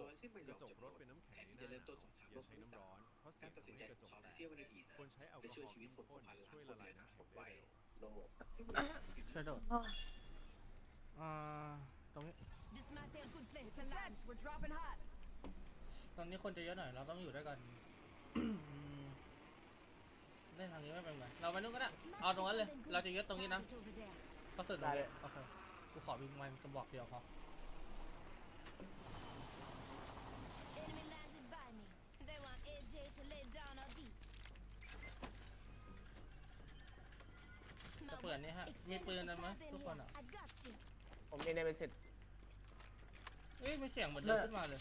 ลอยขึ้นมากยระอมจกจำนรนถเป็นน้ำแทแข็งนในที่หจะน้าเริ่มหต้นนาวสงครามอย่าโลกคใช้รั้งที่สามน้ำร้อนเพราะการตัดสินใจของเขาในเสี้ยววินาทีควรใช้แอลกได้อฮช่วยอล์ชีวิตคนกว่าพันล้านช่วยคนละในลายอนาคน้ำตแข็งได้ไว้เร็วโลกกระโดดอ่าตรงนี้ This might be a good place to land. We're dropping hot. ตอนนี้คนจะเยอะหน่อยเราต้องอยู่ด้วยกันอืมเล่นทางนี้ไม่เป็นไรเราไปนู่นก็ได้เอาตรงนั้นเลย เราจะยึดตรงนี้นะ Target over there. ก็สึกตรงนี้โอเคกูขอวิ่งมันกระบอกเดียวพอ ปิดนี่ฮะ มีปืนนะไหมทุกคนอะ I got you. ผมมีในเป็นสิทธิ์เอ้ยมีเสียงเหมือนเดินขึ้นมาเลย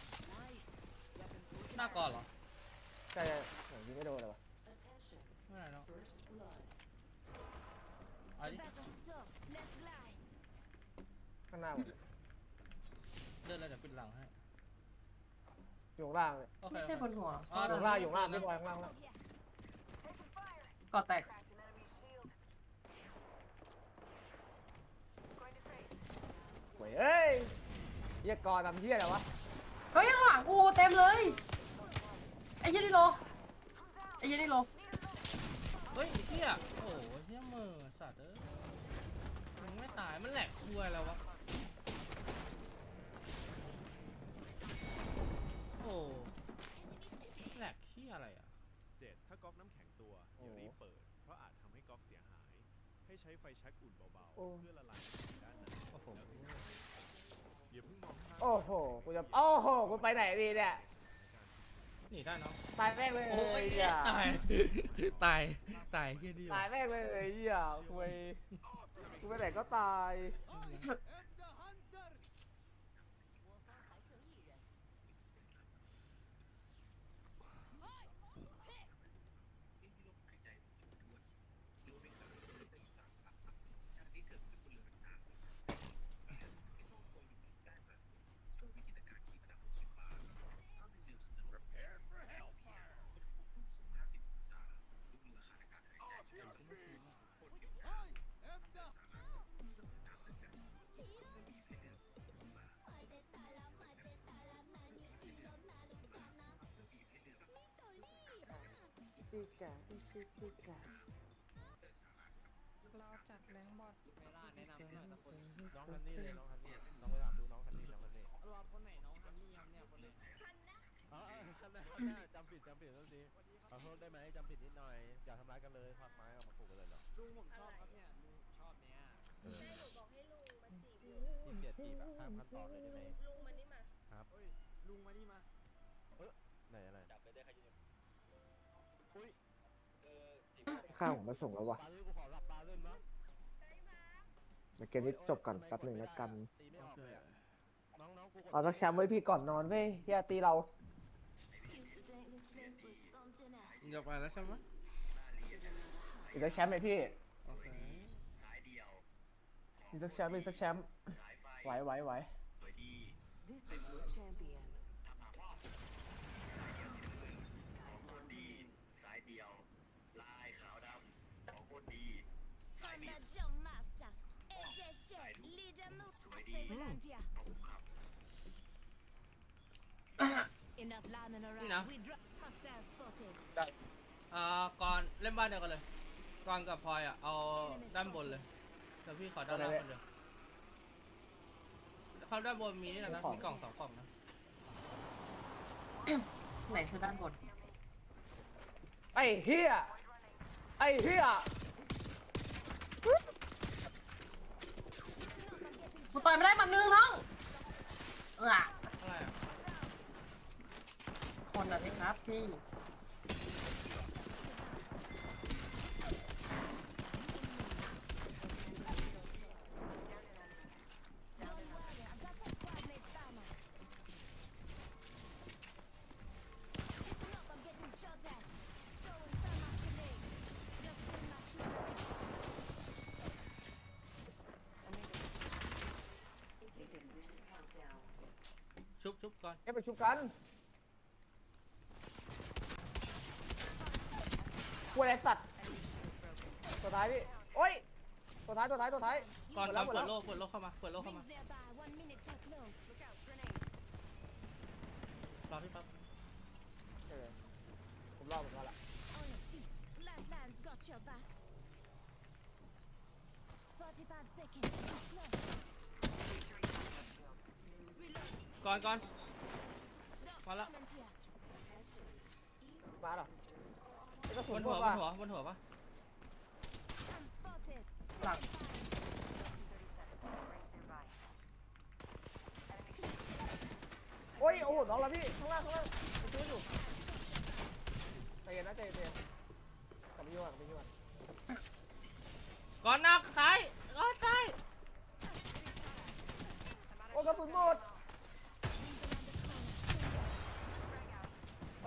หน้ากอนเหรอใช่ผมยิงไม่โดนเลยวะไม่ได้แล้วเอา The ดิ battle hooked up. Let's glide. ข้างหน้าผมเดินเลยเดี๋ยวปิดหลังให้อยู่ข้างล่างเลยโอเคไม่ใช่บนหัว อ๋ออยู่ข้างล่างอยู่ข้างล่างพี่บอยข้างล่างล่าง Here. ก่อแตก โว้ยเอ้ย เฮียกอทำเฮียอะไรวะเฮ้ยข้างหลังกูเต็มเลยไอ้เหี้ยนี่โลไอ้เหี้ยนี่โลเฮ้ยไอ้เหี้ยโอ้โหเหี้ยมือสัตว์เอ้ยมันไม่ตายมันแหลกคุยแล้ววะโอ้แหลกเหี้ยอะไรอะ เจ็ดถ้าก๊อกน้ำแข็งตัวอย่ารีบเปิด เพราะอาจทำให้ก๊อกเสียหาย ให้ใช้ไฟแช็กอุ่นเบาโอ้ๆเพื่อละลายน้ำแข็งด้านในโอ้โหแล้วถึงจะ อย่าเพิ่งมองข้ามโอ้โห กูจะ โอ้โห กูไปไหนดีเนี่ย หนีได้เนาะตายแม่งเลยโอ้ยเฮียตายตายตายเหี้ยเดียวตายแม่งเลยเฮียคุยกูไปไหนก็ตาย ปีกาปีกาปีกาเราจัดแรงบอลเวลาแนะนำหน่อยสักคนน้องฮันนี่เลยน้องฮันนี่น้องไปถามดูน้องฮันนี่น้องฮันนี่รอคนไหนน้องฮันนี่ยังเนี่ยคนไหนอ๋อฮันน่าฮันน่จำผิดจำผิดแล้วดีขอโทษได้ไหมจำผิดนิดหน่อยอย่าทำร้ายกันเลยควักไม้ออกมาขู่กันเลยเหรอลุงผมชอบครับเนี่ยลุงชอบเนี่ยเออหนูบอกให้ลุงมาจีบที่เกลียดจีบอะข้ามขั้นตอนเลยได้ไหมลุงมานี่มาเฮ้ยลุงมานี่มาเออไหนอะไรจับไปได้ค่ะ ข้างผมมาส่งแล้ววะปาเล่นกูขอหลับตาเล่นมั้งเดี๋ยวเกมนี้จบก่อนแป๊บหนึ่งแล้วกันตีไม่ออกเลยอะน้องน้องกูกดเอาสักแชมป์ไว้พี่ก่อนนอนเว้ยเฮียตีเรา Used to think this place was something else. มึงจะไปแล้วใช่ไหมอีกสักแชมป์ไหมพี่โอเคอีกสักแชมป์อีกสักแชมป์ไหวไหวไหว This is your champion สายเดียว ลายขาวดำของคนดี I'm the jump master. AJ Shed, lead them up. I say Valantia. Enough lying Enough. around. We drop hostile spotted. อ่าก่อนเล่นบ้านเดียวกันเลยก่อนกับพลอยอะเอาด้านบนเลยเดี๋ยวพี่ขอด้านล่างคนเดียวเขาด้านบนมีนี่นะนะมีกล่องสองกล่องนะไหนคือด้านบนไอ้เฮียไอ้เฮีย กูต่อยไม่ได้หมัดนึงน้องเอออะไรอะคนอะสิครับพี่ ก่อนเอ้ยไปชุบกันกลัวอะไรสัตว์ตัวท้ายพี่โอ้ยตัวท้ายตัวท้ายตัวท้ายก่อนหมดก่แล้อวนหมดเปิแล้ดวโลกเปิดโลกเข้ามาเปิดโลกเข้ามา Rings nearby, one minute till close. Look out, grenade. พี่ปั๊บเออผมรอผมรอละ On your feet. Lifelines got your back. 45 seconds. Close. Reload. ก่อนก่อน Dark Voilà. element here. มาเหรอไอ้กระสุบนนหมหัวดบว่ะนหัวบนหัวปะ I'm spotted. หลังโอ้ยโอ้โหน้องละพี่ข้างล่างข้างล่างไปช่วยอยู่ใจเย็นนะใจเย็นกลับไปยุ่งก่อนกลับไปยุ่งก่อนก่อนนักซ้ายก่อนซ้ายโอ้กระสุนหมด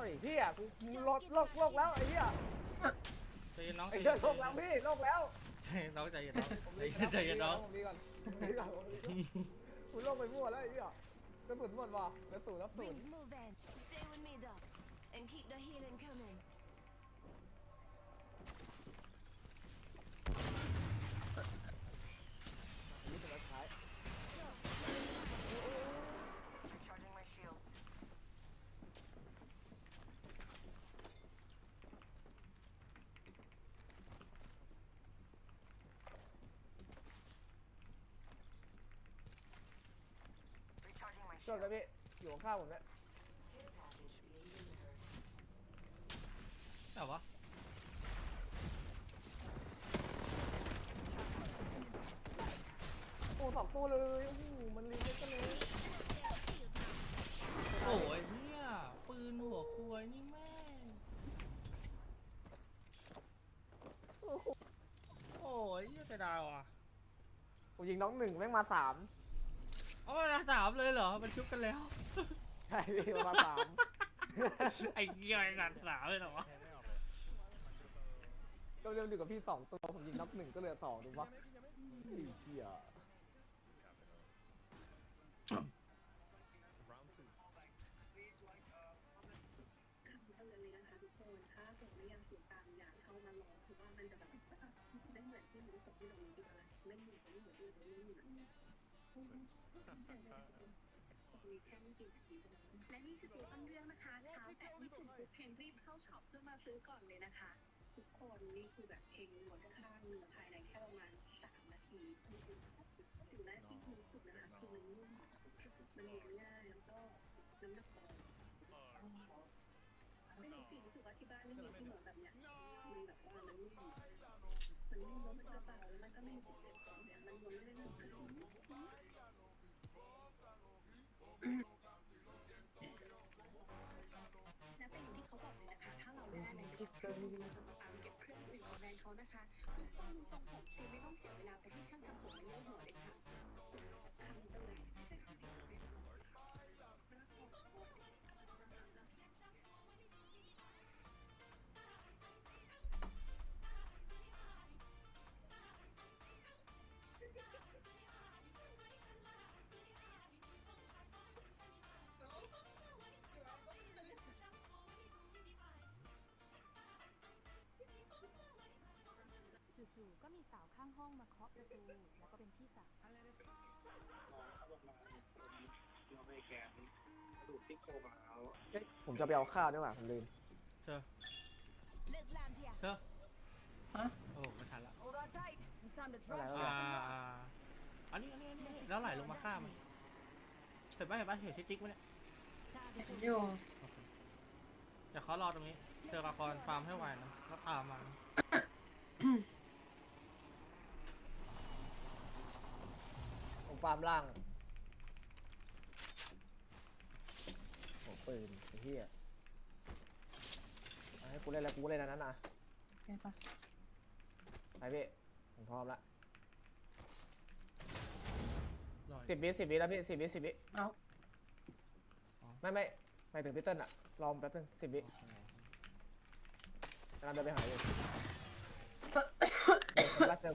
เฮ้ยพี่อะกูโลกโลกโลกแล้วไอ้เหี้ยใจเย็นน้องไอ้เหี้ยโลกแล้วพี่โลกแล้วใจเย็นน้องใจเย็นน้องใจเย็นใจเย็นน้องผมดีก่อนผมดีก่อนผมดีก่อนคุณโลกไปมั่วแล้วไอ้เหี้ยกระสุนหมดว่ะกระสุนแล้วสุน Rings moving. Stay with me, Doc. And keep the healing coming. นี่เป็นสุดท้าย จบแล้วพี่อยู่ข้างๆผมเนี่ยแต่วะโอ้สองตัวเลยโอ้โหมันรีเซ็ตกันเลยโอ้ยเนี่ยปืนหัวควายนี่แม่งโอ้โหโอ้ยเหี้ยจะดาวอะ ผมยิงน้องหนึ่งแม่งมาสาม เอามาสามเลยเหรอ มันชุบกันแล้ว ใช่พี่มาสามไอ้เหี้ยไอ้นันสามเลยเหรอวะก็เร็วอยู่กับพี่สองตัวผมยิงน้องหนึ่งก็เหลือสองถูกปะไอ้เหี้ยเอาเลยนะคะทุกคนถ้าเกิดไม่ยังติดตามอยากเข้ามาลองคือว่ามันจะแบบไม่เหมือนที่รู้สึกที่เรามีดีกว่าไม่เหมือนไม่เหมือนที่เราไม่เหมือนมี แค่ไม่กี่นาทีและนี่คือตัวต้นเรื่องนะคะเท้าแต่ญี่ปุ่นปุ๊บเพลงรีบเข้าช็อปเพื่อมาซื้อก่อนเลยนะคะ ทุกคนนี่คือแบบเพลงหมดค่าเนื้อภายในแค่ประมาณสามนาทีสิ่งแรกที่คุณรู้สึกนะคะคือมันนุ่มมันเรียนง่ายแล้วก็น้ำหนักเบาไม่รู้สิรู้สึกว่าที่บ้านไม่มีที่นอนแบบเนี้ยมันแบบว่ามันนิ่มมันนิ่มแล้วมันก็เบาแล้วมันก็ไม่มีเจ็บๆตรงเนี้ยมันรวมไม่ได้หนึ่งอัน และเป็นอย่างที่เขาบอกเลยนะคะ ถ้าเราได้อะไรไปจากเขาเราจะมาตามเก็บเครื่องอื่นของแบรนด์เขานะคะทุกคนดูทรงผมซิม สาวข้างห้องมาเคาะประตูแล้วก็เป็นพี่สาวเราไปแกนกระดูกซี่โครงมาแล้วเอ๊ะผมจะไปเอาข้าวด้วยว่ะผมลืมเชอ Let's land here. เชอฮะ โอ้ไม่ทันละ Hold on tight. It's time to ไม่ drop เป็นไรอ่าอ่าอันนี้อันนี้อันนี้แล้วไหลลงมาข้ามมันเห็นปะเห็นปะเห็นชิติ๊กไหมเนี่ย Target อยู่โอเคเดี๋ยวเขารอตรงนี้เจอมาคอนฟาร์มให้ไวนะแล้วตามมา ผม ฟาร์มล่างโอ้ปืนไอ้เหี้ยเอาให้กูเล่นแล้วกูเล่นอันนั้นนะใช่ปะไปพี่ผมพร้อมละรอสิบวิสิบวิแล้วพี่สิบวิสิบวิเอาไม่ไม่ไม่ถึงพี่เติ้ลอะรอแป๊บนึงสิบวิกำลังเดินไปหาอยู่